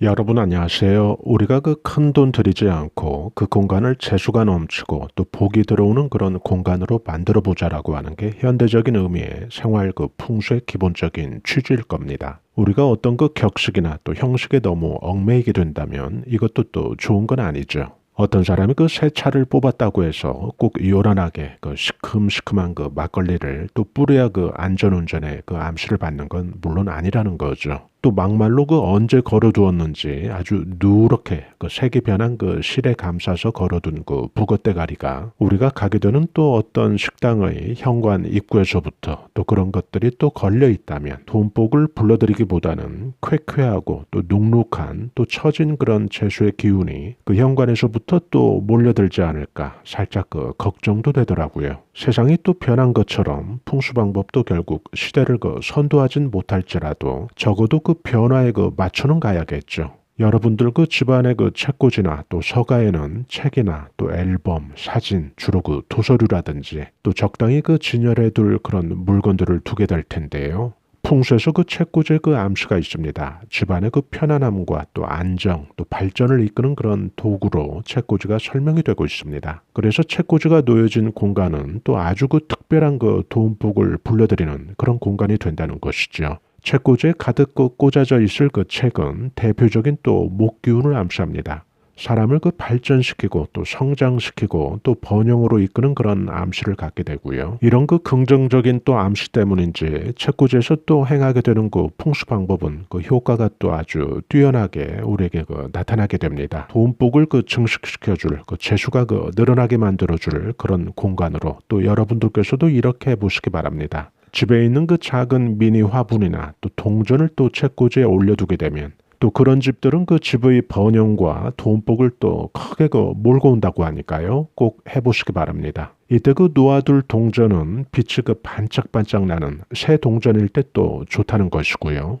여러분 안녕하세요. 우리가 그 큰 돈 들이지 않고 그 공간을 재수가 넘치고 또 복이 들어오는 그런 공간으로 만들어 보자라고 하는 게 현대적인 의미의 생활 그 풍수의 기본적인 취지일 겁니다. 우리가 어떤 그 격식이나 또 형식에 너무 얽매이게 된다면 이것도 또 좋은 건 아니죠. 어떤 사람이 그 새 차를 뽑았다고 해서 꼭 요란하게 그 시큼시큼한 그 막걸리를 또 뿌려야 그 안전운전에 그 암시를 받는 건 물론 아니라는 거죠. 또 막말로 그 언제 걸어두었는지 아주 누렇게 그 색이 변한 그 실에 감싸서 걸어둔 그 북어대가리가 우리가 가게 되는 또 어떤 식당의 현관 입구에서부터 또 그런 것들이 또 걸려 있다면 돈복을 불러들이기보다는 쾌쾌하고 또 눅눅한 또 처진 그런 재수의 기운이 그 현관에서부터 또 몰려들지 않을까 살짝 그 걱정도 되더라고요. 세상이 또 변한 것처럼 풍수 방법도 결국 시대를 그 선도하진 못할지라도 적어도 그 변화에 그 맞춰는 가야겠죠. 여러분들 그 집안의 그 책꽂이나 또 서가에는 책이나 또 앨범, 사진, 주로 그 도서류라든지 또 적당히 그 진열해 둘 그런 물건들을 두게 될 텐데요. 풍수에서 그 책꽂이의 그 암시가 있습니다. 집안의 그 편안함과 또 안정, 또 발전을 이끄는 그런 도구로 책꽂이가 설명이 되고 있습니다. 그래서 책꽂이가 놓여진 공간은 또 아주 그 특별한 그 도움복을 불러들이는 그런 공간이 된다는 것이죠. 책꽂이에 가득 그 꽂아져 있을 그 책은 대표적인 또 목기운을 암시합니다. 사람을 그 발전시키고 또 성장시키고 또 번영으로 이끄는 그런 암시를 갖게 되고요. 이런 그 긍정적인 또 암시 때문인지 책꽂이에서 또 행하게 되는 그 풍수 방법은 그 효과가 또 아주 뛰어나게 우리에게 그 나타나게 됩니다. 돈복을 그 증식시켜줄 그 재수가 그 늘어나게 만들어줄 그런 공간으로 또 여러분들께서도 이렇게 해보시기 바랍니다. 집에 있는 그 작은 미니 화분이나 또 동전을 또 책꽂이에 올려두게 되면 또 그런 집들은 그 집의 번영과 돈복을 또 크게 그 몰고 온다고 하니까요. 꼭 해보시기 바랍니다. 이때 그 놓아둘 동전은 빛이 그 반짝반짝 나는 새 동전일 때 또 좋다는 것이고요.